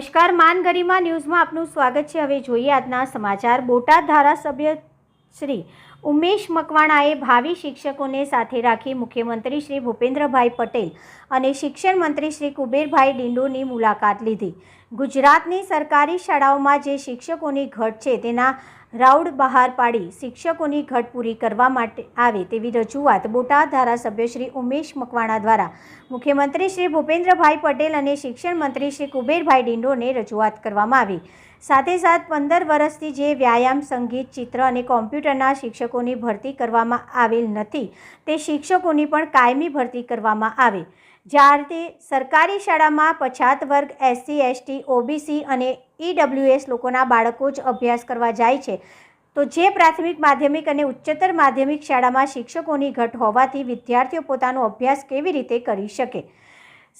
નમસ્કાર માન ગરિમા ન્યૂઝમાં આપનું સ્વાગત છે. હવે જોઈએ આજના સમાચાર. બોટાદ ધારાસભ્ય શ્રી ઉમેશ મકવાણાએ ભાવિ શિક્ષકોને સાથે રાખી મુખ્યમંત્રી શ્રી ભૂપેન્દ્રભાઈ પટેલ અને શિક્ષણ મંત્રી શ્રી કુબેરભાઈ ડિંડોની મુલાકાત લીધી. ગુજરાતની સરકારી શાળાઓમાં જે શિક્ષકોની ઘટ છે તેના રાઉડ બહાર પાડી શિક્ષકોની ઘટ પૂરી કરવા માટે આવે તેવી રજૂઆત બોટાદ ધારાસભ્ય શ્રી ઉમેશ મકવાણા દ્વારા મુખ્યમંત્રી શ્રી ભૂપેન્દ્રભાઈ પટેલ અને શિક્ષણ મંત્રી શ્રી કુબેરભાઈ ડિંડોને રજૂઆત કરવામાં આવી. સાથે સાથ પંદર વર્ષથી જે વ્યાયામ, સંગીત, ચિત્ર અને કોમ્પ્યુટરના શિક્ષકોની ભરતી કરવામાં આવેલ નથી, તે શિક્ષકોની પણ કાયમી ભરતી કરવામાં આવે. જ્યારે સરકારી શાળામાં પછાત વર્ગ એસસી, એસટી, ઓબીસી અને ઈડબ્લ્યુએસ લોકોના બાળકો જ અભ્યાસ કરવા જાય છે. તો જે પ્રાથમિક માધ્યમિક અને ઉચ્ચતર માધ્યમિક શાળામાં શિક્ષકોની ઘટ હોવાથી વિદ્યાર્થીઓ પોતાનો અભ્યાસ કેવી રીતે કરી શકે?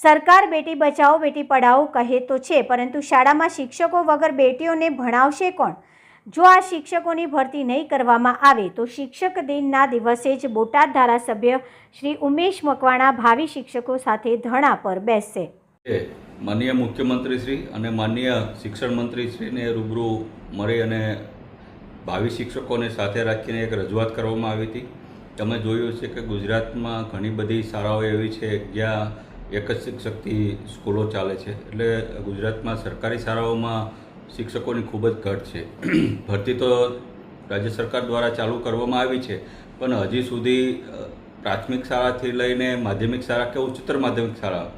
સરકાર બેટી બચાવો, બેટી પઢાઓ કહે તો છે, પરંતુ શાળામાં શિક્ષકો વગર બેટીઓને ભણાવશે કોણ? જો આ શિક્ષકોની ભરતી નહીં કરવામાં આવે, તો શિક્ષક દિનના દિવસે જ બોટાદ ધારાસભ્ય શ્રી ઉમેશ મકવાણા ભાવિ શિક્ષકો સાથે ધરણા પર બેસશે. માનનીય મુખ્યમંત્રીશ્રી અને માનનીય શિક્ષણ મંત્રીશ્રીને રૂબરૂ મળી અને ભાવિ શિક્ષકોને સાથે રાખીને એક રજૂઆત કરવામાં આવી હતી. તમે જોયું છે કે ગુજરાતમાં ઘણી બધી શાળાઓ એવી છે જ્યાં એક જ શિક્ષકથી સ્કૂલો ચાલે છે. એટલે ગુજરાતમાં સરકારી શાળાઓમાં શિક્ષકોની ખૂબ જ ઘટ છે. ભરતી તો રાજ્ય સરકાર દ્વારા ચાલુ કરવામાં આવી છે, પણ હજી સુધી પ્રાથમિક શાળાથી લઈને માધ્યમિક શાળા કે ઉચ્ચતર માધ્યમિક શાળા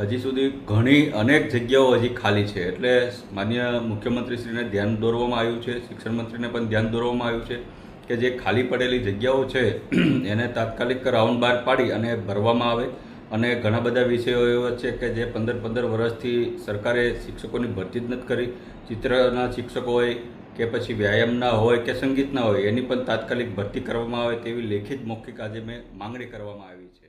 હજી સુધી ઘણી અનેક જગ્યાઓ હજી ખાલી છે. એટલે માન્ય મુખ્યમંત્રીશ્રીને ધ્યાન દોરવામાં આવ્યું છે, શિક્ષણ મંત્રીને પણ ધ્યાન દોરવામાં આવ્યું છે કે જે ખાલી પડેલી જગ્યાઓ છે, એને તાત્કાલિક રાઉન્ડ બાર પાડી અને ભરવામાં આવે. અને ઘણા બધા વિષયો એવા છે કે જે પંદર પંદર વર્ષથી સરકારે શિક્ષકોની ભરતી જ નથી કરી. ચિત્રના શિક્ષકો હોય કે પછી વ્યાયામના હોય કે સંગીતના હોય, એની પણ તાત્કાલિક ભરતી કરવામાં આવે તેવી લેખિત મૌખિક આજે મેં માંગણી કરવામાં આવી છે.